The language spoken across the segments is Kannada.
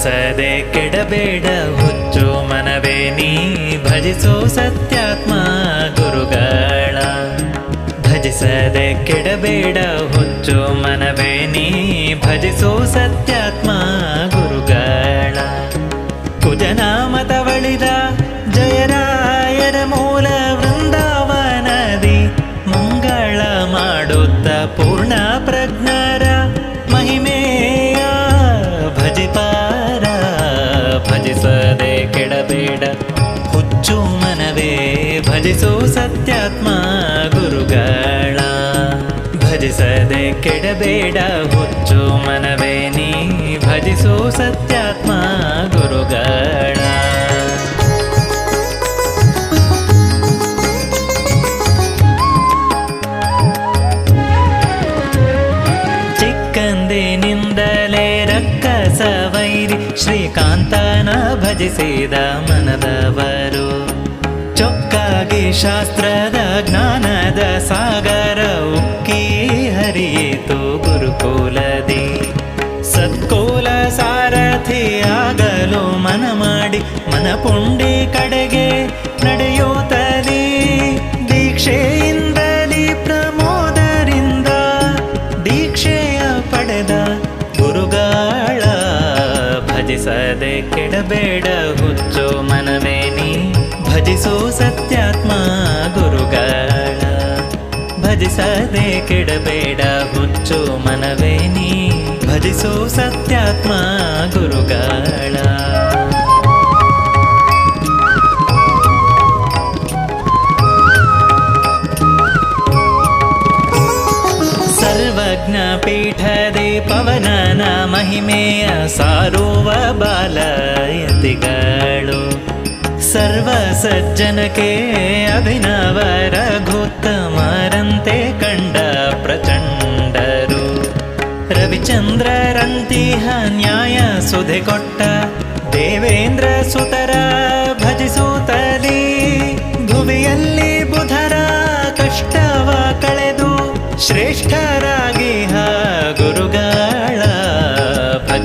ಭಜಿಸದೆ ಕೆಡಬೇಡ ಹುಚ್ಚು ಮನವೇ, ನೀ ಭಜಿಸೋ ಸತ್ಯಾತ್ಮ ಗುರುಗಳ. ಭಜಿಸದೆ ಕೆಡಬೇಡ ಹುಚ್ಚು ಮನವೇ, ನೀ ಭಜಿಸೋ ಸತ್ಯಾತ್ಮ ಭಜಿಸದೆ ಕೆಡಬೇಡ, ಹುಚ್ಚು ಮನವೇ ನೀ ಭಜಿಸೋ ಸತ್ಯಾತ್ಮ ಗುರುಗಳ ಚಿಕ್ಕಂದಿನಿಂದಲೇ ರಕ್ಕಸ ವೈರಿ ಶ್ರೀಕಾಂತನ ಭಜಿಸಿದ ಮನದವರು. ಚೊಕ್ಕಾಗಿ ಶಾಸ್ತ್ರದ ಜ್ಞಾನದ ಸಾಗರ ಮನ ಮಾಡಿ ಮನಪುಂಡಿ ಕಡೆಗೆ ನಡೆಯೋತಲಿ ದೀಕ್ಷೆಯಿಂದಲಿ, ಪ್ರಮೋದರಿಂದ ದೀಕ್ಷೆಯ ಪಡೆದ ಗುರುಗಾಳ ಭಜಿಸದೆ ಕೆಡಬೇಡ ಹುಚ್ಚೋ ಮನವೇ ನೀ. ಭಜಿಸೋ ಸತ್ಯಾತ್ಮ ಗುರುಗಳ ಭಜಿಸದೆ ಕೆಡಬೇಡ ಹುಚ್ಚೋ ಮನವೇ ನೀ. ಭಜಿಸೋ ಸತ್ಯಾತ್ಮ ಪವನನ ಮಹಿಮೆಯ ಸಾರುವ ಬಾಲಯತಿಗಳು. ಸರ್ವ ಸಜ್ಜನಕ್ಕೆ ಅಭಿನವ ರಘುತ್ತಮರಂತೆ ಕಂಡ ಪ್ರಚಂಡರು. ರವಿಚಂದ್ರರಂತಿಹ ನ್ಯಾಯ ಸುಧೆ ಕೊಟ್ಟ ದೇವೇಂದ್ರ ಸುತರ ಭಜಿಸುತ್ತಲಿ ಭುವಿಯಲ್ಲಿ ಬುಧರ ಕಷ್ಟವ ಕಳೆದು ಶ್ರೇಷ್ಠರಾಗಿ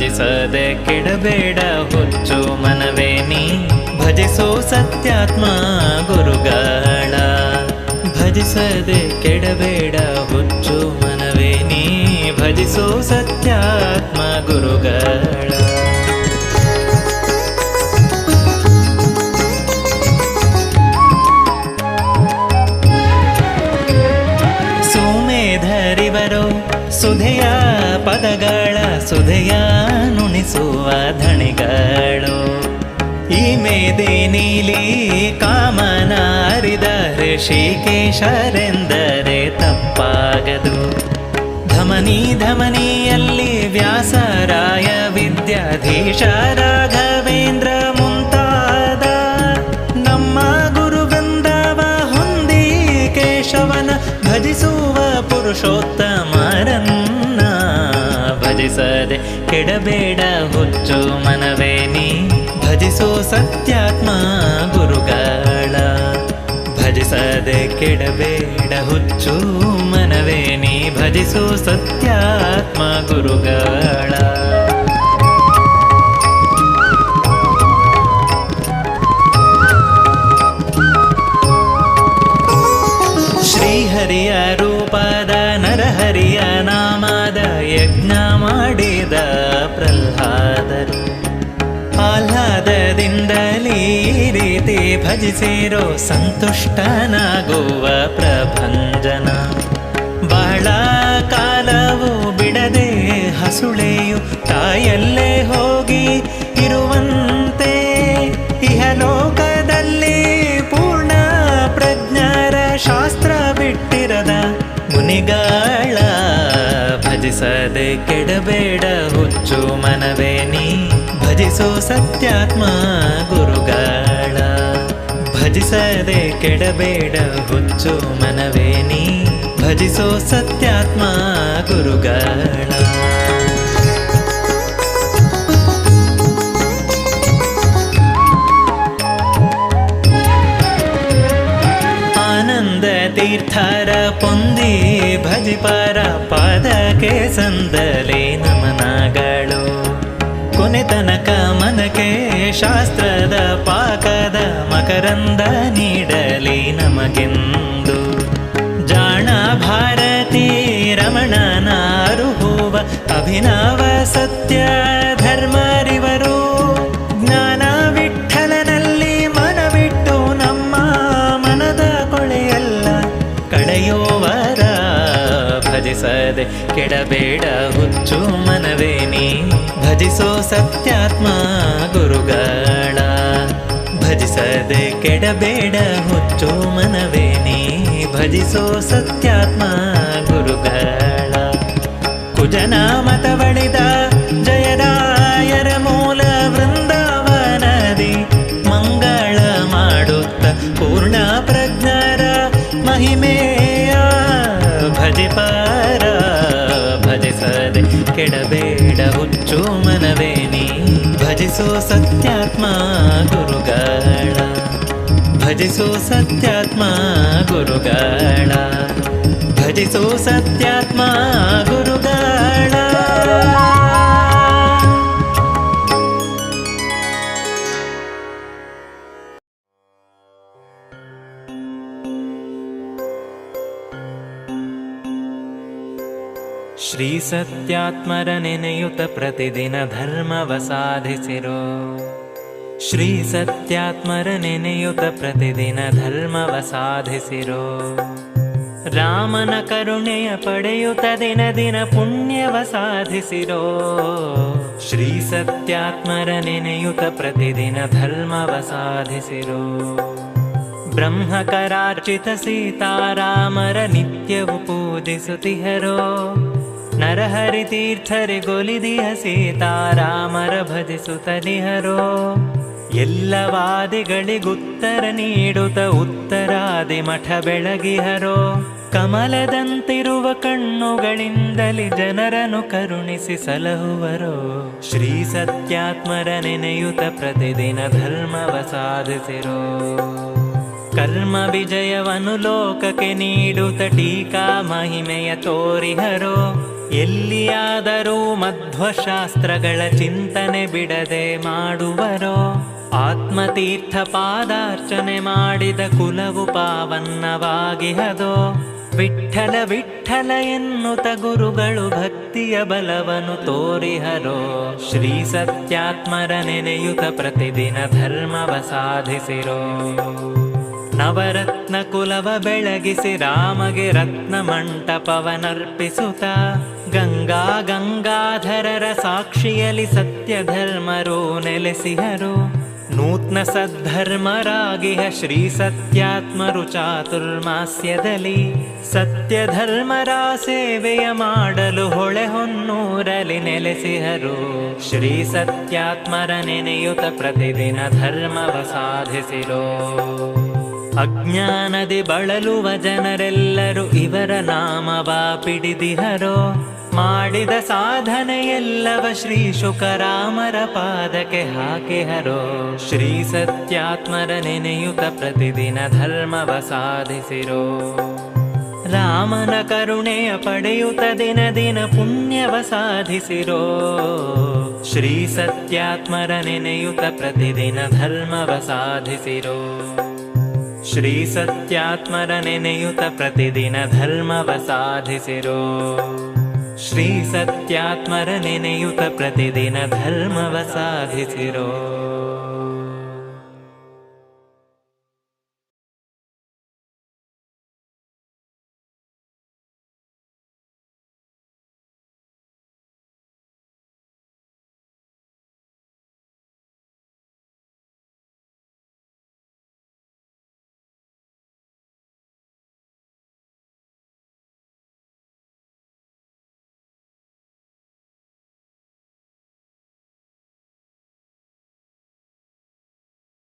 ಭಜಿಸದೆ ಕೆಡಬೇಡ ಹುಚ್ಚು ಮನವೇ ನೀ. ಭಜಿಸೋ ಸತ್ಯಾತ್ಮ ಗುರುಗಳ. ಭಜಿಸದೆ ಕೆಡಬೇಡ ಹುಚ್ಚು ಮನವೇ ನೀ. ಭಜಿಸೋ ಸತ್ಯಾತ್ಮ ಗುರುಗಳ. ಮೇದೆ ನೀಲಿ ಕಾಮನ ಅರಿದ ಋಷಿಕೇಶರೆಂದರೆ ತಪ್ಪಾಗದು. ಧಮನಿ ಧಮನಿಯಲ್ಲಿ ವ್ಯಾಸರಾಯ ವಿದ್ಯಾಧೀಶ ರಾಘವೇಂದ್ರ ಮುಂತಾದ ನಮ್ಮ ಗುರುವೃಂದವ ಹೊಂದಿ ಕೇಶವನ ಭಜಿಸುವ ಪುರುಷೋತ್ತಮರನ್ನ ಭಜಿಸದೆ ಕೆಡಬೇಡ ಹುಚ್ಚು ಮನವೇ ನೀ. ಭಜಿಸೋ ಸತ್ಯಾತ್ಮ ಗುರುಗಳ. ಭಜಿಸದೆ ಕೆಡಬೇಡ ಹುಚ್ಚು ಮನವೇ ನೀ ಭಜಿಸೋ ಸತ್ಯಾತ್ಮ ಗುರುಗಳ. ಭಜಿಸಿರೋ ಸಂತುಷ್ಟನಾಗುವ ಪ್ರಭಂಜನ. ಬಹಳ ಕಾಲವು ಬಿಡದೆ ಹಸುಳೆಯು ತಾಯಲ್ಲೇ ಹೋಗಿ ಇರುವಂತೆ. ಇಹಲೋಕದಲ್ಲಿ ಪೂರ್ಣ ಪ್ರಜ್ಞರ ಶಾಸ್ತ್ರ ಬಿಟ್ಟಿರದ ಮುನಿಗಳ ಭಜಿಸದೆ ಕೆಡಬೇಡ ಹುಚ್ಚು ಮನವೇ ನೀ. ಭಜಿಸೋ ಸತ್ಯಾತ್ಮ ಗುರುಗಳ ಭಜಿಸದೆ ಕೆಡಬೇಡ ಹುಚ್ಚು ಮನವೇ ನೀ ಭಜಿಸೋ ಸತ್ಯಾತ್ಮ ಗುರುಗಳ ಆನಂದ ತೀರ್ಥರ ಪೊಂದಿ ಭಜಿಪರ ಪಾದಕ್ಕೆ ಸಂದಲೆ ನಮನಗಳು ಮನಕ್ಕೆ ಶಾಸ್ತ್ರದ ಪಾಕದ ಮಕರಂದ ನೀಡಲಿ ನಮಗೆಂದು. ಜಾಣ ಭಾರತಿ ರಮಣನಾರು ಹೂವ ಅಭಿನವ ಸತ್ಯ ಭಜಿಸದೆ ಕೆಡಬೇಡ ಹುಚ್ಚು ಮನವೇನಿ ಭಜಿಸೋ ಸತ್ಯಾತ್ಮ ಗುರುಗಳ. ಭಜಿಸದೆ ಕೆಡಬೇಡ ಹುಚ್ಚು ಮನವೇನಿ ಭಜಿಸೋ ಸತ್ಯಾತ್ಮ ಗುರುಗಳ. ಕುಜನ ಮತವಳಿದ ಕೆಡಬೇಡ ಹುಚ್ಚು ಮನವೇ ನೀ. ಭಜಿಸೋ ಸತ್ಯಾತ್ಮ ಗುರುಗಳ. ಭಜಿಸೋ ಸತ್ಯಾತ್ಮ ಗುರುಗಳ. ಭಜಿಸೋ ಸತ್ಯಾತ್ಮ श्रीसत्यात्मरनिनयुत नेनयुत श्रीसत्यात्मरनिनयुत धर्मवसाधसिरो रामन करुणय पडयुत दिन दिन पुण्यवसाधसिरो श्रीसत्यात्मरनिनयुत नेनयुत ब्रह्मकरार्चित सीतारामर नित्यव पूजिसुतिहरो ನರಹರಿ ತೀರ್ಥರಿ ಗೊಲಿದಿಯ ಸೀತಾರಾಮರ ಭಜಿಸುತ್ತಲಿಹರೋ ಎಲ್ಲ ವಾದಿಗಳಿಗುತ್ತರ ನೀಡುತ್ತ ಉತ್ತರಾದಿ ಮಠ ಬೆಳಗಿಹರೋ. ಕಮಲದಂತಿರುವ ಕಣ್ಣುಗಳಿಂದಲಿ ಜನರನ್ನು ಕರುಣಿಸಿ ಸಲಹುವರೋ. ಶ್ರೀ ಸತ್ಯಾತ್ಮರ ನೆನೆಯುತ ಪ್ರತಿದಿನ ಧರ್ಮವ ಸಾಧಿಸಿರೋ. ಕರ್ಮ ವಿಜಯವನು ಲೋಕಕ್ಕೆ ನೀಡುತ್ತ ಟೀಕಾ ಮಹಿಮೆಯ ತೋರಿಹರೋ. ಎಲ್ಲಿಯಾದರೂ ಮಧ್ವಶಾಸ್ತ್ರಗಳ ಚಿಂತನೆ ಬಿಡದೆ ಮಾಡುವರೋ, ಆತ್ಮತೀರ್ಥ ಪಾದಾರ್ಚನೆ ಮಾಡಿದ ಕುಲವು ಪಾವನ್ನವಾಗಿಹದೋ ವಿಠಲ ವಿಠಲ ಎನ್ನುತ ಗುರುಗಳು ಭಕ್ತಿಯ ಬಲವನು ತೋರಿಹರೋ, ಶ್ರೀ ಸತ್ಯಾತ್ಮರ ನೆನೆಯುತ ಪ್ರತಿದಿನ ಧರ್ಮವ ಸಾಧಿಸಿರೋ. ನವರತ್ನ ಕುಲವ ಬೆಳಗಿಸಿ ರಾಮಗೆ ರತ್ನ ಮಂಟಪವನರ್ಪಿಸುತ್ತ ಗಂಗಾ ಗಂಗಾಧರರ ಸಾಕ್ಷಿಯಲಿ ಸತ್ಯ ಧರ್ಮರು ನೆಲೆಸಿಹರು ನೂತ್ನ ಸದ್ಧರ್ಮರಾಗಿಹ ಶ್ರೀ ಸತ್ಯಾತ್ಮರು ಚಾತುರ್ಮಾಸ್ಯದಲ್ಲಿ. ಸತ್ಯ ಧರ್ಮರ ಸೇವೆಯ ಮಾಡಲು ಹೊಳೆ ಹೊನ್ನೂರಲಿ ನೆಲೆಸಿಹರು ಶ್ರೀ ಸತ್ಯಾತ್ಮರ ನೆನೆಯುತ ಪ್ರತಿದಿನ ಧರ್ಮವ ಸಾಧಿಸಿರೋ. ಅಜ್ಞಾನದಿ ಬಳಲುವ ಜನರೆಲ್ಲರೂ ಇವರ ನಾಮವ ಪಿಡಿದಿಹರೋ. ಮಾಡಿದ ಸಾಧನೆಯೆಲ್ಲವ ಶ್ರೀ ಶುಕರಾಮರ ಪಾದಕ್ಕೆ ಹಾಕಿಹರೋ ಶ್ರೀ ಸತ್ಯಾತ್ಮರ ನೆನೆಯುತ ಪ್ರತಿದಿನ ಧರ್ಮವ ಸಾಧಿಸಿರೋ. ರಾಮನ ಕರುಣೆಯ ಪಡೆಯುತ ದಿನ ದಿನ ಪುಣ್ಯವ ಸಾಧಿಸಿರೋ. ಶ್ರೀ ಸತ್ಯಾತ್ಮರ ನೆನೆಯುತ ಪ್ರತಿದಿನ ಧರ್ಮವ ಸಾಧಿಸಿರೋ. ಶ್ರೀ ಸತ್ಯಾತ್ಮರ ನೆನೆಯುತ ಪ್ರತಿದಿನ ಧರ್ಮವ ಸಾಧಿಸಿರೋ. श्रीसत्यात्मर निनयुत प्रतिदिन धर्मवसाधिशिरो